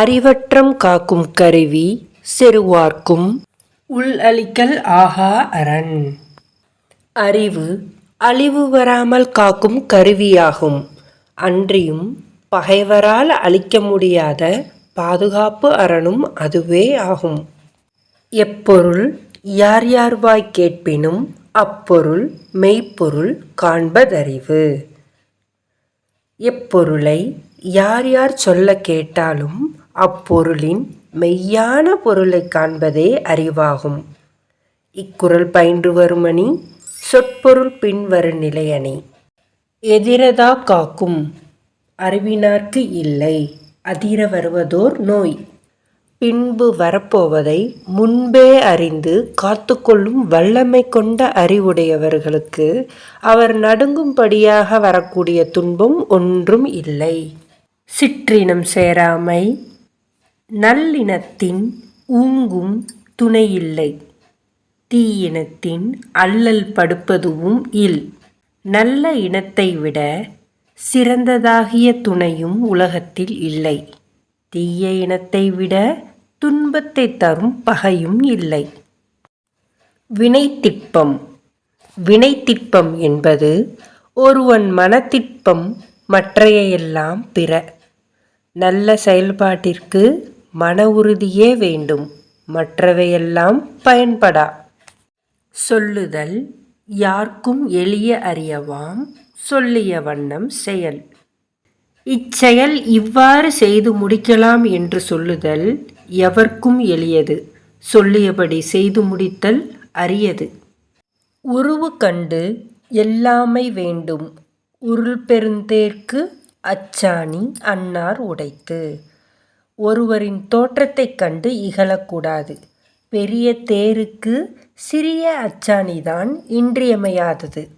அறிவற்றம் காக்கும் கருவி செருவார்க்கும். உள் அளிக்கல் ஆகா அரண். அறிவு அழிவு வராமல் காக்கும் கருவியாகும். அன்றியும் பகைவரால் அழிக்க முடியாத பாதுகாப்பு அரணும் அதுவே ஆகும். எப்பொருள் யார் யார்வாய் கேட்பினும் அப்பொருள் மெய்ப்பொருள் காண்பதறிவு. எப்பொருளை யார் யார் சொல்ல கேட்டாலும் அப்பொருளின் மெய்யான பொருளை காண்பதே அறிவாகும். இக்குறள் பயின்று வருமணி சொற்பொருள் பின்வரு நிலையணி. எதிரதா காக்கும்? அறிவினார்க்கு இல்லை. அதிர வருவதோர் நோய். பின்பு வரப்போவதை முன்பே அறிந்து காத்துக்கொள்ளும் வல்லமை கொண்ட அறிவுடையவர்களுக்கு அவர் நடுங்கும்படியாக வரக்கூடிய துன்பம் ஒன்றும் இல்லை. சிற்றினம் சேராமை நல்லினத்தின் ஊங்கும் துணையில்லை. தீயினத்தின் அல்லல் படுப்பதுவும் இல். நல்ல இனத்தை விட சிறந்ததாகிய துணையும் உலகத்தில் இல்லை. தீய இனத்தை விட துன்பத்தை தரும் பகையும் இல்லை. வினைத்திட்பம் வினைத்திட்பம் என்பது ஒருவன் மனத்திட்பம் மற்றையெல்லாம் பிற. நல்ல செயல்பாட்டிற்கு மன உறுதியே வேண்டும். மற்றவையெல்லாம் பயன்படா. சொல்லுதல் யார்க்கும் எளிய அறியவாம். சொல்லிய வண்ணம் செயல். இச்செயல் இவ்வாறு செய்து முடிக்கலாம் என்று சொல்லுதல் எவர்க்கும் எளியது. சொல்லியபடி செய்து முடித்தல் அரியது. உருவு கண்டு எல்லாமை வேண்டும். உருள் பெருந்தேற்கு அச்சாணி அன்னார் உடைத்து. ஒருவரின் தோற்றத்தைக் கண்டு இகழக்கூடாது. பெரிய தேருக்கு சிறிய அச்சாணிதான் இன்றியமையாதது.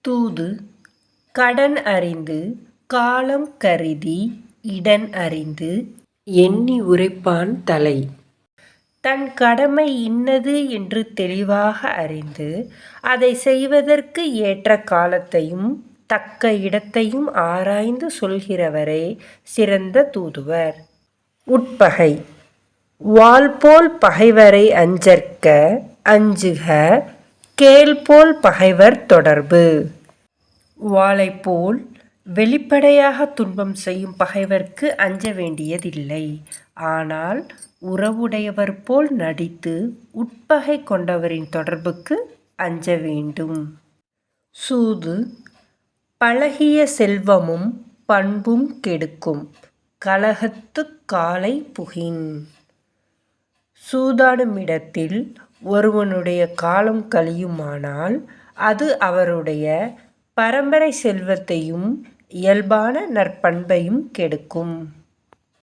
தூது கடன் அறிந்து காலம் கருதி இடன் அறிந்து எண்ணி உரைப்பான் தலை. தன் கடமை இன்னது என்று தெளிவாக அறிந்து அதை செய்வதற்கு ஏற்ற காலத்தையும் தக்க இடத்தையும் ஆராய்ந்து சொல்கிறவரே சிறந்த தூதுவர். உட்பகை. வால்போல் பகைவரை அஞ்சற்க அஞ்சுக கேள்போல் பகைவர் தொடர்பு. வாளைப்போல் வெளிப்படையாக துன்பம் செய்யும் பகைவர்க்கு அஞ்ச வேண்டியதில்லை. ஆனால் உறவுடையவர் போல் நடித்து உட்பகை கொண்டவரின் தொடர்புக்கு அஞ்ச வேண்டும். சூது பழகிய செல்வமும் பண்பும் கெடுக்கும். கலகத்துக் காலை புகின். சூதாடுமிடத்தில் ஒருவனுடைய காலம் கழியுமானால் அது அவருடைய பரம்பரை செல்வத்தையும் இயல்பான நற்பண்பையும் கெடுக்கும்.